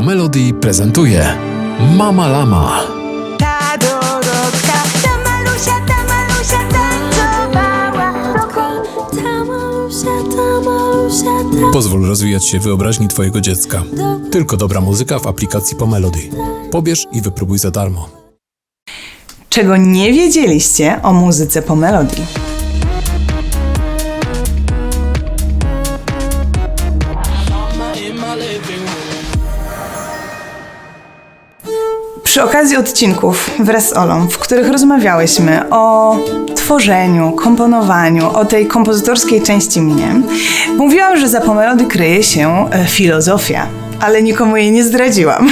Pomelody prezentuje Mama Lama. Ta Dorotka, ta Malusia, ta Malusia tańcowała Ta malusia, ta malusia, ta Pozwól rozwijać się wyobraźni Twojego dziecka. Tylko dobra muzyka w aplikacji Pomelody. Pobierz i wypróbuj za darmo. Czego nie wiedzieliście o muzyce po melodii? Przy okazji odcinków wraz z Olą, w których rozmawiałyśmy o tworzeniu, komponowaniu, o tej kompozytorskiej części mnie, mówiłam, że za pomelody kryje się e, filozofia, ale nikomu jej nie zdradziłam.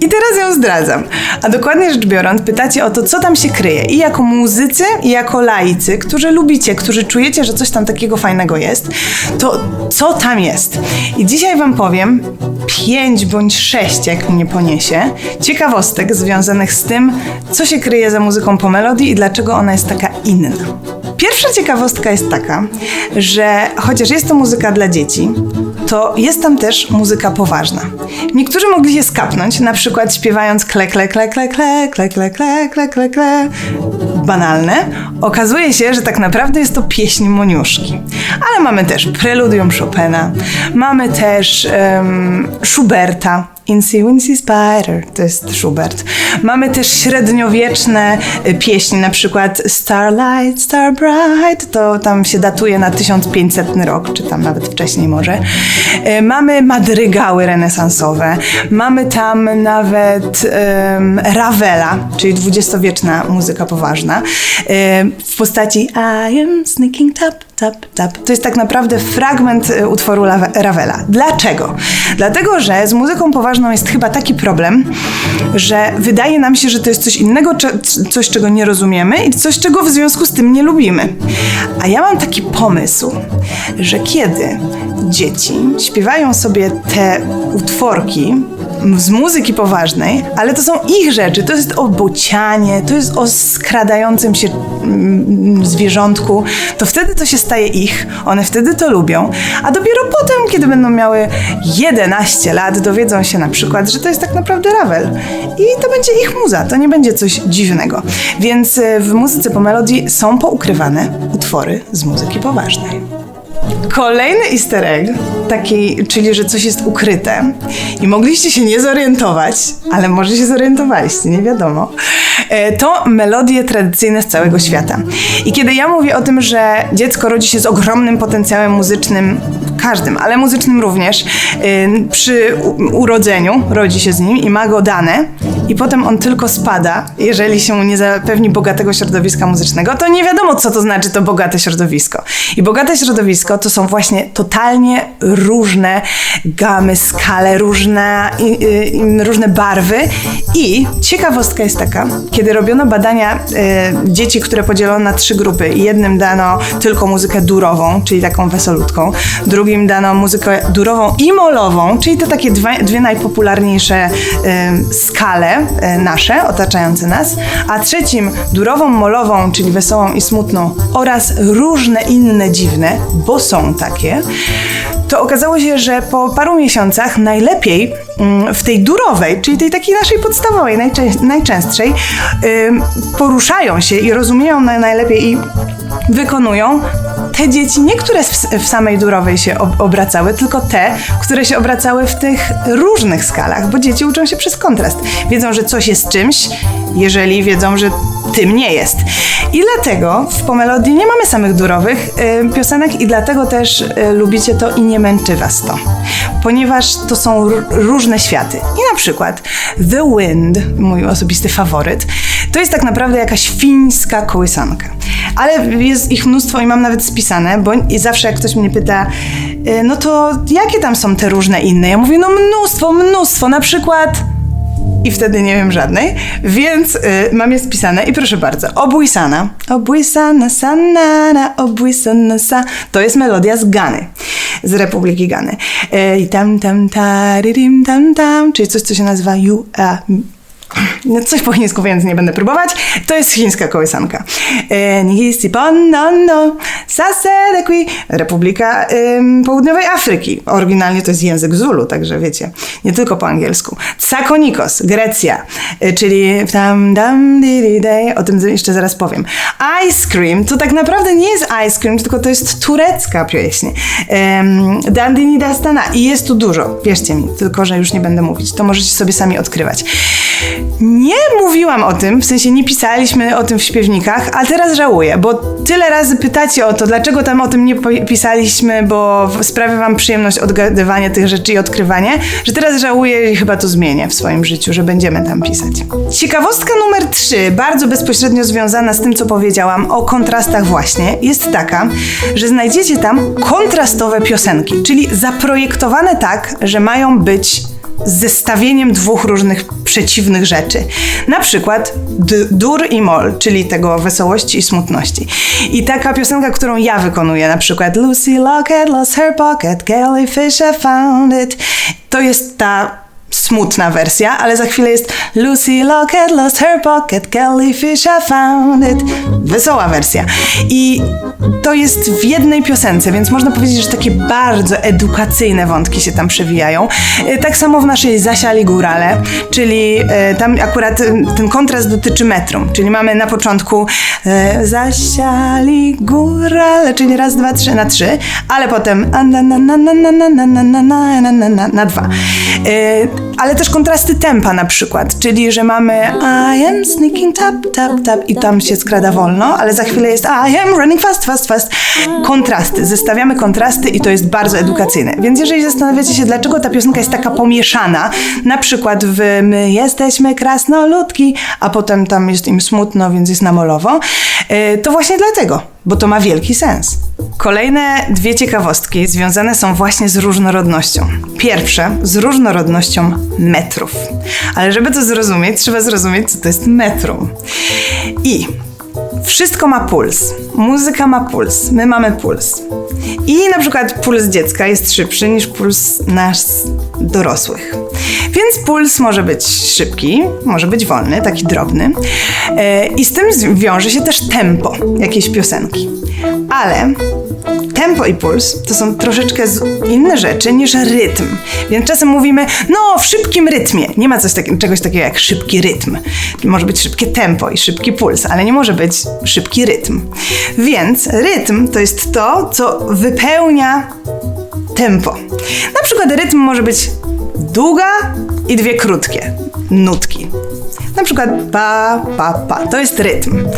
I teraz ją zdradzam. A dokładnie rzecz biorąc, pytacie o to, co tam się kryje. I jako muzycy, i jako laicy, którzy lubicie, którzy czujecie, że coś tam takiego fajnego jest, to co tam jest? I dzisiaj Wam powiem pięć bądź sześć, jak mnie poniesie, ciekawostek związanych z tym, co się kryje za muzyką po melodii i dlaczego ona jest taka inna. Pierwsza ciekawostka jest taka, że chociaż jest to muzyka dla dzieci, to jest tam też muzyka poważna. Niektórzy mogli się skapnąć, na przykład śpiewając kle, kle, kle, kle, kle, kle, kle, kle, kle, kle, kle. Banalne. Okazuje się, że tak naprawdę jest to pieśń Moniuszki. Ale mamy też preludium Chopina, mamy też um, Schuberta, Incy Spider, to jest Schubert. Mamy też średniowieczne y, pieśni, na przykład Starlight, Star Bright, to tam się datuje na 1500 rok, czy tam nawet wcześniej może. Y, Mamy madrygały renesansowe, mamy tam nawet um, Ravela, czyli dwudziestowieczna muzyka poważna, y, w postaci I am sneaking tap, tap, tap. To jest tak naprawdę fragment y, utworu Ravela. Dlaczego? Dlatego, że z muzyką poważną jest chyba taki problem, że wydaje nam się, że to jest coś innego, coś, czego nie rozumiemy i coś, czego w związku z tym nie lubimy. A ja mam taki pomysł, że kiedy dzieci śpiewają sobie te utworki, z muzyki poważnej, ale to są ich rzeczy. To jest o bocianie, to jest o skradającym się mm, zwierzątku. To wtedy to się staje ich, one wtedy to lubią. A dopiero potem, kiedy będą miały 11 lat, dowiedzą się na przykład, że to jest tak naprawdę Ravel. I to będzie ich muza, to nie będzie coś dziwnego. Więc y, w muzyce po melodii są poukrywane utwory z muzyki poważnej. Kolejny easter egg, taki, czyli że coś jest ukryte i mogliście się nie zorientować, ale może się zorientowaliście, nie wiadomo, e, to melodie tradycyjne z całego świata. I kiedy ja mówię o tym, że dziecko rodzi się z ogromnym potencjałem muzycznym, każdym, ale muzycznym również, y, przy urodzeniu rodzi się z nim i ma go dane, i potem on tylko spada, jeżeli się mu nie zapewni bogatego środowiska muzycznego, to nie wiadomo, co to znaczy to bogate środowisko. I bogate środowisko to są właśnie totalnie różne gamy, skale, różne, i, i, różne barwy. I ciekawostka jest taka, kiedy robiono badania y, dzieci, które podzielono na trzy grupy, jednym dano tylko muzykę durową, czyli taką wesolutką, drugim dano muzykę durową i molową, czyli to takie dwie najpopularniejsze y, skale y, nasze, otaczające nas, a trzecim durową, molową, czyli wesołą i smutną oraz różne inne dziwne, bo są takie, to okazało się, że po paru miesiącach najlepiej mm, w tej durowej, czyli tej takiej naszej podstawowej, najczę- najczęstszej, poruszają się i rozumieją na- najlepiej i wykonują te dzieci, nie które w, samej durowej się ob- obracały, tylko te, które się obracały w tych różnych skalach, bo dzieci uczą się przez kontrast. Wiedzą, że coś jest czymś, jeżeli wiedzą, że tym nie jest. I dlatego w Pomelodii nie mamy samych durowych y, piosenek i dlatego też y, lubicie to i nie męczy was to. Ponieważ to są różne światy. I na przykład The Wind, mój osobisty faworyt, to jest tak naprawdę jakaś fińska kołysanka. Ale jest ich mnóstwo i mam nawet spisane, bo zawsze jak ktoś mnie pyta, y, no to jakie tam są te różne inne? Ja mówię, no mnóstwo, mnóstwo, na przykład i wtedy nie wiem żadnej, więc y, mam je spisane i proszę bardzo, obójsana, obójsana, sanana, obójsana, sa, to jest melodia z Gany, z Republiki Gany. Y, I tam, tam, taririm, tam, tam, czyli coś, co się nazywa you, a, coś po chińsku, więc nie będę próbować. To jest chińska kołysanka. E, Nihisi ponnono, Sasedekwi, Republika ym, Południowej Afryki. Oryginalnie to jest język Zulu, także wiecie, nie tylko po angielsku. Tsakonikos, Grecja, y, czyli tam dam diri day, o tym jeszcze zaraz powiem. Ice cream, to tak naprawdę nie jest ice cream, tylko to jest turecka pieśń. Um, Dandini Dastana i jest tu dużo, wierzcie mi, tylko że już nie będę mówić, to możecie sobie sami odkrywać. Nie mówiłam o tym, w sensie nie pisaliśmy o tym w śpiewnikach, a teraz żałuję, bo tyle razy pytacie o to, dlaczego tam o tym nie pisaliśmy, bo sprawia wam przyjemność odgadywanie tych rzeczy i odkrywanie, że teraz żałuję i chyba to zmienię w swoim życiu, że będziemy tam pisać. Ciekawostka numer 3, bardzo bezpośrednio związana z tym, co powiedziałam o kontrastach właśnie, jest taka, że znajdziecie tam kontrastowe piosenki, czyli zaprojektowane tak, że mają być zestawieniem dwóch różnych przeciwnych rzeczy. Na przykład dur i mol, czyli tego wesołości i smutności. I taka piosenka, którą ja wykonuję, na przykład Lucy Lockett lost her pocket, Jellyfisher found it. To jest ta smutna wersja, ale za chwilę jest Lucy Lockett lost her pocket, Jellyfisher found it. Wesoła wersja. I to jest w jednej piosence, więc można powiedzieć, że takie bardzo edukacyjne wątki się tam przewijają. E, Tak samo w naszej Zasiali Górale, czyli e, tam akurat e, ten kontrast dotyczy metrum, czyli mamy na początku e, Zasiali Górale, czyli raz, dwa, trzy na trzy, ale potem na, na dwa. Ale też kontrasty tempa na przykład, czyli że mamy I am sneaking tap, tap, tap i tam się skrada wolno, ale za chwilę jest I am running fast, fast, fast. Kontrasty, zestawiamy kontrasty i to jest bardzo edukacyjne. Więc jeżeli zastanawiacie się, dlaczego ta piosenka jest taka pomieszana, na przykład w My jesteśmy krasnoludki, a potem tam jest im smutno, więc jest namolowo, e, to właśnie dlatego, bo to ma wielki sens. Kolejne dwie ciekawostki związane są właśnie z różnorodnością. Pierwsze z różnorodnością metrów. Ale żeby to zrozumieć, trzeba zrozumieć, co to jest metrum. I wszystko ma puls. Muzyka ma puls. My mamy puls. I na przykład puls dziecka jest szybszy niż puls nas dorosłych. Więc puls może być szybki, może być wolny, taki drobny. E, I z tym wiąże się też tempo jakiejś piosenki. Ale tempo i puls to są troszeczkę inne rzeczy niż rytm. Więc czasem mówimy, no w szybkim rytmie. Nie ma coś taki, czegoś takiego jak szybki rytm. Może być szybkie tempo i szybki puls, ale nie może być szybki rytm. Więc rytm to jest to, co wypełnia tempo. Na przykład rytm może być długa i dwie krótkie nutki. Przykład pa, pa, pa. To jest rytm.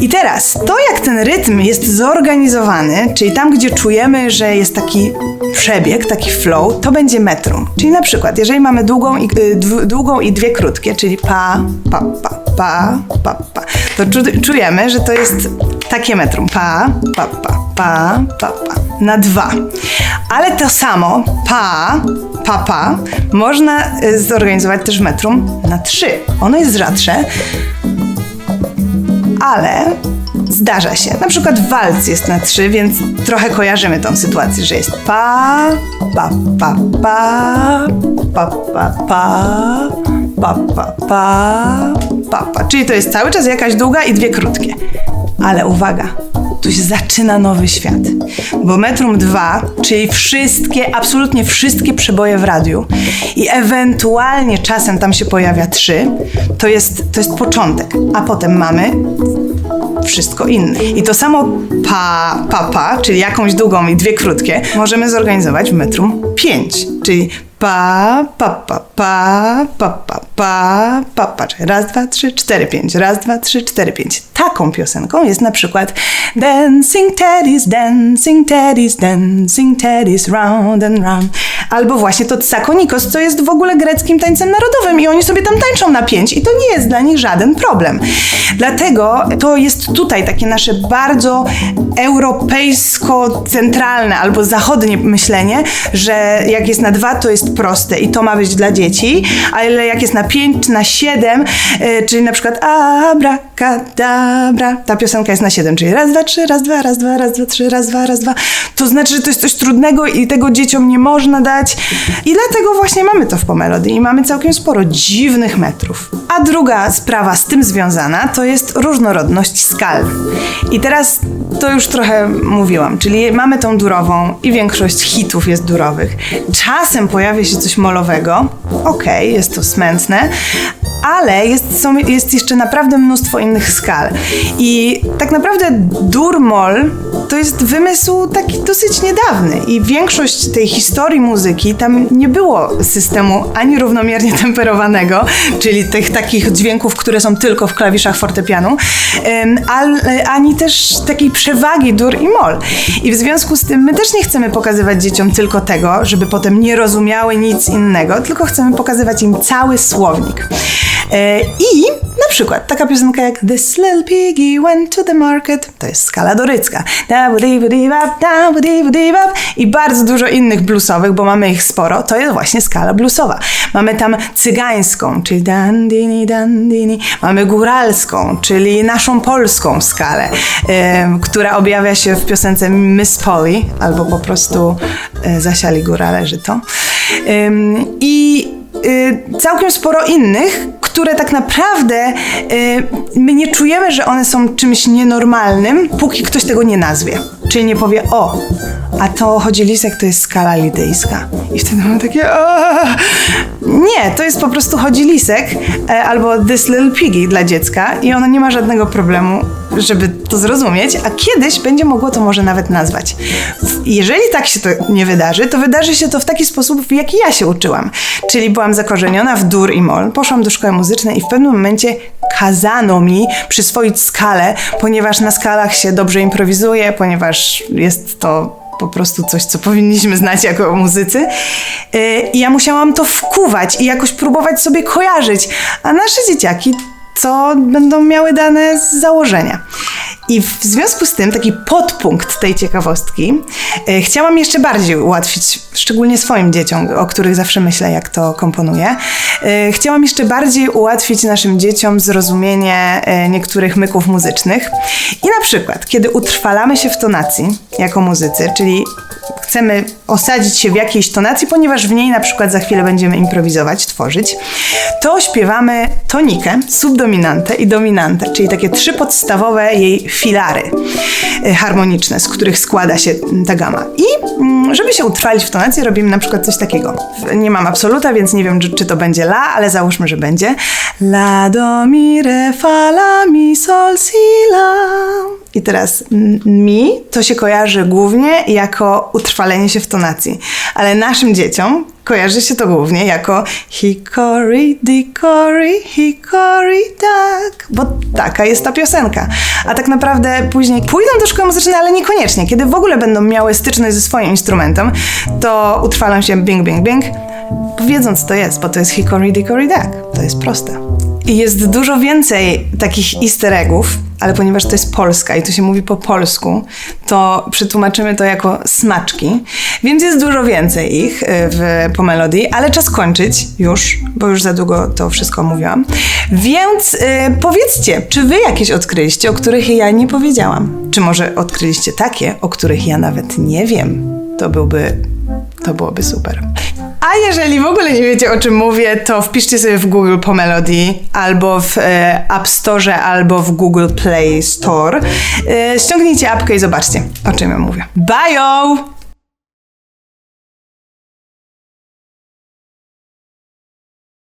I teraz, to jak ten rytm jest zorganizowany, czyli tam, gdzie czujemy, że jest taki przebieg, taki flow, to będzie metrum. Czyli na przykład, jeżeli mamy długą i, y, długą i dwie krótkie, czyli pa, pa, pa, pa, pa, pa, to czu, czujemy, że to jest takie metrum. Pa, pa, pa, pa, pa, pa. Na dwa. Ale to samo, pa, pa, pa, można y, zorganizować też metrum na trzy. Ono jest rzadsze, ale zdarza się. Na przykład walc jest na trzy, więc trochę kojarzymy tą sytuację, że jest pa, pa, pa, pa, pa, pa, pa, pa, pa, pa, pa, pa. Czyli to jest cały czas jakaś długa i dwie krótkie. Ale uwaga, tu się zaczyna nowy świat. Bo metrum 2, czyli wszystkie, absolutnie wszystkie przeboje w radiu i ewentualnie czasem tam się pojawia 3, to jest, to jest początek. A potem mamy wszystko inne. I to samo pa, pa, pa, czyli jakąś długą i dwie krótkie, możemy zorganizować w metrum 5, czyli pa, pa, pa, pa, pa, pa, pa, pa, pa, raz, dwa, trzy, cztery, pięć, raz, dwa, trzy, cztery, pięć. Taką piosenką jest na przykład Dancing Teddy's, Dancing Teddy's, Dancing Teddy's, round and round. Albo właśnie to Tsakonikos, co jest w ogóle greckim tańcem narodowym i oni sobie tam tańczą na pięć i to nie jest dla nich żaden problem. Dlatego to jest tutaj takie nasze bardzo europejsko-centralne albo zachodnie myślenie, że jak jest na dwa, to jest proste i to ma być dla dzieci, ale jak jest na 5 czy na 7, e, czyli na przykład abracadabra. Ta piosenka jest na 7, czyli raz, dwa, trzy, raz, dwa, raz, dwa, raz, dwa, trzy, raz, dwa, raz, dwa. To znaczy, że to jest coś trudnego i tego dzieciom nie można dać. I dlatego właśnie mamy to w Pomelody i mamy całkiem sporo dziwnych metrów. A druga sprawa z tym związana to jest różnorodność skal. I teraz to już trochę mówiłam, czyli mamy tą durową i większość hitów jest durowych. Czasem pojawia się coś molowego, okej, jest to smętne, ale jest, są, jest jeszcze naprawdę mnóstwo innych skal. I tak naprawdę dur-mol to jest wymysł taki dosyć niedawny i większość tej historii muzyki tam nie było systemu ani równomiernie temperowanego, czyli tych takich dźwięków, które są tylko w klawiszach fortepianu, ani też takiej przewagi dur i mol. I w związku z tym my też nie chcemy pokazywać dzieciom tylko tego, żeby potem nie rozumiały nic innego, tylko chcemy pokazywać im cały słownik. E, I na przykład taka piosenka jak This little piggy went to the market, to jest skala dorycka. I bardzo dużo innych bluesowych, bo mamy ich sporo, to jest właśnie skala bluesowa. Mamy tam cygańską, czyli dandini, dandini. Mamy góralską, czyli naszą polską skalę, em, która objawia się w piosence Miss Polly, albo po prostu e, zasiali górale żyto. Ym, I y, całkiem sporo innych, które tak naprawdę y, my nie czujemy, że one są czymś nienormalnym, póki ktoś tego nie nazwie. Czyli nie powie, o, a to chodzi lisek, to jest skala lidyjska. I wtedy mamy takie, o! Nie, to jest po prostu chodzi lisek e, albo this little piggy dla dziecka i ono nie ma żadnego problemu, żeby to zrozumieć, a kiedyś będzie mogło to może nawet nazwać. Jeżeli tak się to nie wydarzy, to wydarzy się to w taki sposób, w jaki ja się uczyłam. Czyli byłam zakorzeniona w dur i mol, poszłam do szkoły muzycznej i w pewnym momencie kazano mi przyswoić skalę, ponieważ na skalach się dobrze improwizuje, ponieważ jest to po prostu coś, co powinniśmy znać jako muzycy. Yy, I ja musiałam to wkuwać i jakoś próbować sobie kojarzyć. A nasze dzieciaki co będą miały dane z założenia. I w związku z tym, taki podpunkt tej ciekawostki, e, chciałam jeszcze bardziej ułatwić, szczególnie swoim dzieciom, o których zawsze myślę, jak to komponuję. E, chciałam jeszcze bardziej ułatwić naszym dzieciom zrozumienie e, niektórych myków muzycznych. I na przykład, kiedy utrwalamy się w tonacji jako muzycy, czyli chcemy osadzić się w jakiejś tonacji, ponieważ w niej na przykład za chwilę będziemy improwizować, tworzyć, to śpiewamy tonikę, subdominantę i dominantę, czyli takie trzy podstawowe jej filary y, harmoniczne, z których składa się ta gama. I mm, żeby się utrwalić w tonacji, robimy na przykład coś takiego. Nie mam absoluta, więc nie wiem, czy, to będzie la, ale załóżmy, że będzie. La, do, mi, re, fa, la, mi, sol, si, la. I teraz mi to się kojarzy głównie jako utrwalenie się w tonacji, ale naszym dzieciom kojarzy się to głównie jako hickory dickory, hickory duck, bo taka jest ta piosenka. A tak naprawdę później pójdą do szkoły muzycznej, ale niekoniecznie. Kiedy w ogóle będą miały styczność ze swoim instrumentem, to utrwalam się bing, bing, bing, wiedząc co to jest, bo to jest hickory dickory duck. To jest proste. I jest dużo więcej takich easter eggów, ale ponieważ to jest Polska i to się mówi po polsku, to przetłumaczymy to jako smaczki, więc jest dużo więcej ich y, w, po melodii, ale czas kończyć już, bo już za długo to wszystko mówiłam. Więc y, powiedzcie, czy wy jakieś odkryliście, o których ja nie powiedziałam? Czy może odkryliście takie, o których ja nawet nie wiem? To byłby, to byłoby super. A jeżeli w ogóle nie wiecie o czym mówię, to wpiszcie sobie w Google po Melody albo w e, App Store, albo w Google Play Store. E, ściągnijcie apkę i zobaczcie, o czym ja mówię. Bye!